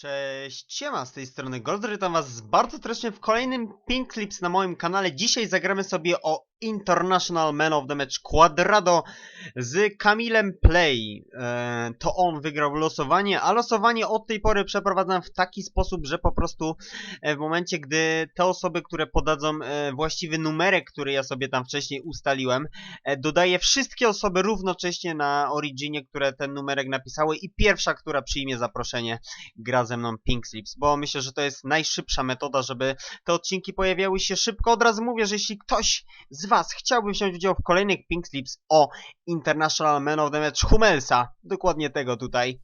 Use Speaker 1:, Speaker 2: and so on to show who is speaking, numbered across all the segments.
Speaker 1: Cześć, siema, z tej strony Goldry, witam was bardzo serdecznie w kolejnym Pink Clips na moim kanale. Dzisiaj zagramy sobie o International Man of the Match Quadrado z Kamilem Play. E, to on wygrał losowanie, a losowanie od tej pory przeprowadzam w taki sposób, że po prostu e, w momencie, gdy te osoby, które podadzą e, właściwy numerek, który ja sobie tam wcześniej ustaliłem, dodaję wszystkie osoby równocześnie na Originie, które ten numerek napisały i pierwsza, która przyjmie zaproszenie gra ze mną Pink Slips, bo myślę, że to jest najszybsza metoda, żeby te odcinki pojawiały się szybko. Od razu mówię, że jeśli ktoś z Was chciałby wziąć udział w kolejnych Pink Slips o International Man of the Match Hummelsa, dokładnie tego tutaj,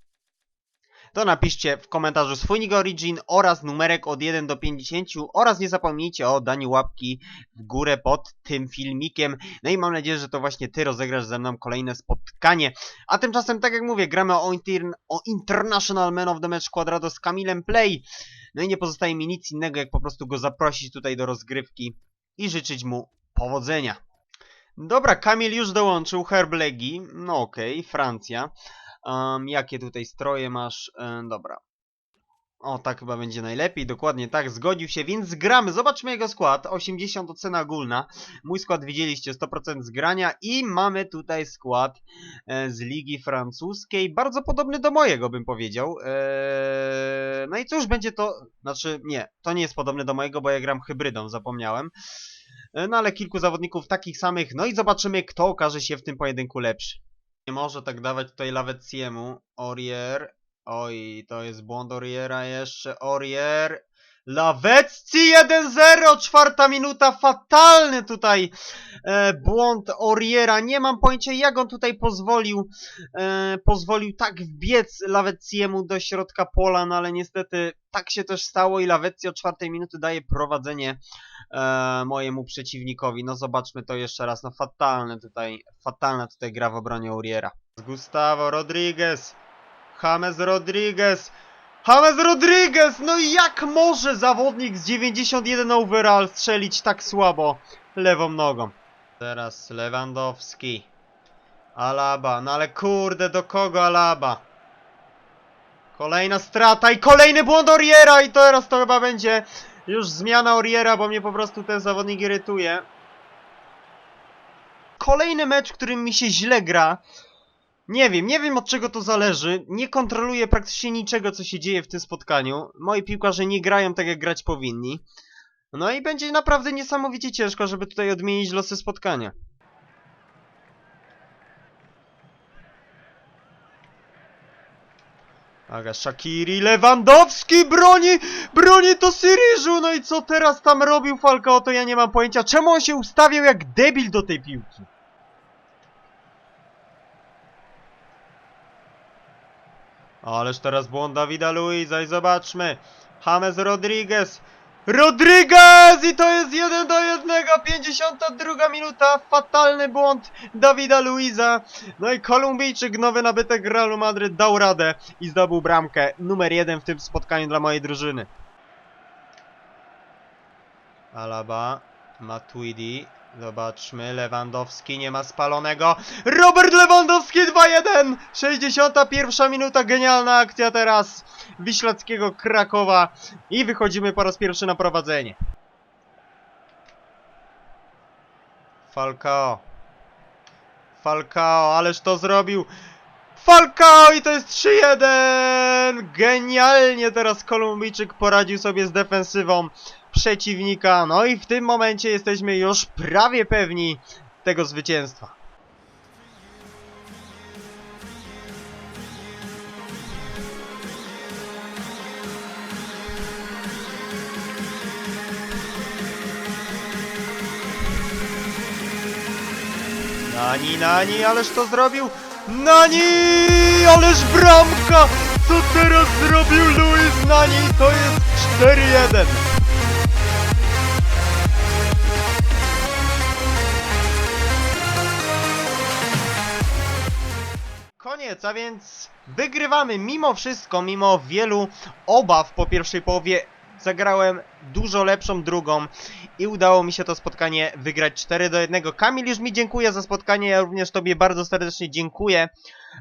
Speaker 1: to napiszcie w komentarzu swój nick origin oraz numerek od 1 do 50 oraz nie zapomnijcie o daniu łapki w górę pod tym filmikiem. No i mam nadzieję, że to właśnie Ty rozegrasz ze mną kolejne spotkanie. A tymczasem, tak jak mówię, gramy o, inter o International Man of the Match Quadrado z Kamilem Play. No i nie pozostaje mi nic innego, jak po prostu go zaprosić tutaj do rozgrywki i życzyć mu powodzenia. Dobra, Kamil już dołączył, Herblegi, no okej, Francja. Um, jakie tutaj stroje masz? E, dobra. O, tak chyba będzie najlepiej, dokładnie tak, zgodził się, więc gramy. Zobaczmy jego skład. 80 ocena ogólna. Mój skład widzieliście, 100% zgrania i mamy tutaj skład e, z Ligi Francuskiej, bardzo podobny do mojego, bym powiedział. Eee, no i cóż, będzie to, znaczy nie, to nie jest podobny do mojego, bo ja gram hybrydą, zapomniałem. E, No ale kilku zawodników takich samych, no i zobaczymy, kto okaże się w tym pojedynku lepszy. Nie może tak dawać tutaj Laweciemu. Orier. Oj, to jest błąd Oriera jeszcze. Orier. Lawecki 1-0, czwarta minuta, fatalny tutaj e, błąd Oriera. Nie mam pojęcia jak on tutaj pozwolił, e, pozwolił tak wbiec Laweckiemu do środka pola, no ale niestety tak się też stało i Lawecji od czwartej minuty daje prowadzenie e, mojemu przeciwnikowi. No zobaczmy to jeszcze raz, no fatalne tutaj, fatalna tutaj gra w obronie Uriera. Gustavo Rodriguez, James Rodriguez, James Rodriguez, no i jak może zawodnik z 91 overall strzelić tak słabo lewą nogą? Teraz Lewandowski, Alaba, no ale kurde, do kogo Alaba? Kolejna strata i kolejny błąd Oriera i teraz to chyba będzie już zmiana Oriera, bo mnie po prostu ten zawodnik irytuje. Kolejny mecz, którym mi się źle gra. Nie wiem, nie wiem od czego to zależy. Nie kontroluję praktycznie niczego, co się dzieje w tym spotkaniu. Moi piłkarze nie grają tak, jak grać powinni. No i będzie naprawdę niesamowicie ciężko, żeby tutaj odmienić losy spotkania. Aga, Shakiri, Lewandowski broni, broni to Syriżu, no i co teraz tam robił Falcao, to ja nie mam pojęcia. Czemu on się ustawiał jak debil do tej piłki? Ależ teraz błąd Dawida Luiza i zobaczmy. James Rodriguez. Rodriguez! I to jest 1 do 1, 52 minuta, fatalny błąd Dawida Luiza. No i Kolumbijczyk, nowy nabytek Realu Madryt dał radę i zdobył bramkę numer 1 w tym spotkaniu dla mojej drużyny. Alaba, Matuidi, zobaczmy, Lewandowski nie ma spalonego. Robert Lewandowski 2-1! 61 minuta, genialna akcja teraz Wiślackiego Krakowa i wychodzimy po raz pierwszy na prowadzenie. Falcao. Falcao, ależ to zrobił. Falcao i to jest 3-1! Genialnie teraz Kolumbijczyk poradził sobie z defensywą przeciwnika. No i w tym momencie jesteśmy już prawie pewni tego zwycięstwa. Nani, Nani, ależ to zrobił! Nani! Ależ bramka! Co teraz zrobił Luis Nani? To jest 4-1! Koniec, a więc wygrywamy mimo wszystko, mimo wielu obaw po pierwszej połowie zagrałem dużo lepszą drugą i udało mi się to spotkanie wygrać 4 do 1. Kamil już mi dziękuję za spotkanie, ja również Tobie bardzo serdecznie dziękuję.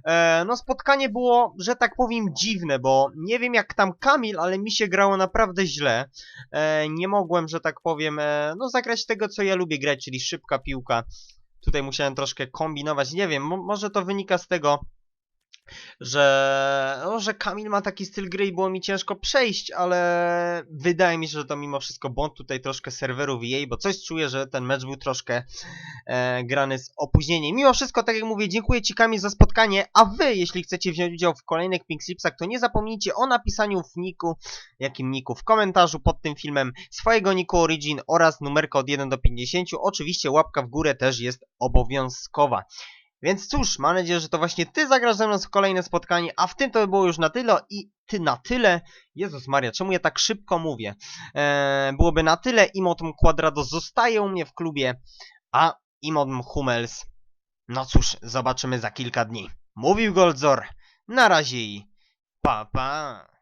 Speaker 1: E, no spotkanie było, że tak powiem, dziwne, bo nie wiem jak tam Kamil, ale mi się grało naprawdę źle. E, nie mogłem, że tak powiem, e, no zagrać tego, co ja lubię grać, czyli szybka piłka. Tutaj musiałem troszkę kombinować, nie wiem, mo może to wynika z tego, że, no, że Kamil ma taki styl gry i było mi ciężko przejść, ale wydaje mi się, że to mimo wszystko błąd tutaj troszkę serwerów jej, bo coś czuję, że ten mecz był troszkę e, grany z opóźnieniem. Mimo wszystko, tak jak mówię, dziękuję Ci Kamil za spotkanie, a Wy, jeśli chcecie wziąć udział w kolejnych Pink Slipsach, to nie zapomnijcie o napisaniu w niku, jakim niku, w komentarzu pod tym filmem swojego niku Origin oraz numerka od 1 do 50. Oczywiście łapka w górę też jest obowiązkowa. Więc cóż, mam nadzieję, że to właśnie ty zagrasz ze mną w kolejne spotkanie, a w tym to by było już na tyle i ty na tyle. Jezus Maria, czemu ja tak szybko mówię? Eee, byłoby na tyle, Imotum Quadrado zostaje u mnie w klubie, a Imotum Hummels, no cóż, zobaczymy za kilka dni. Mówił Goldzor, na razie i pa pa.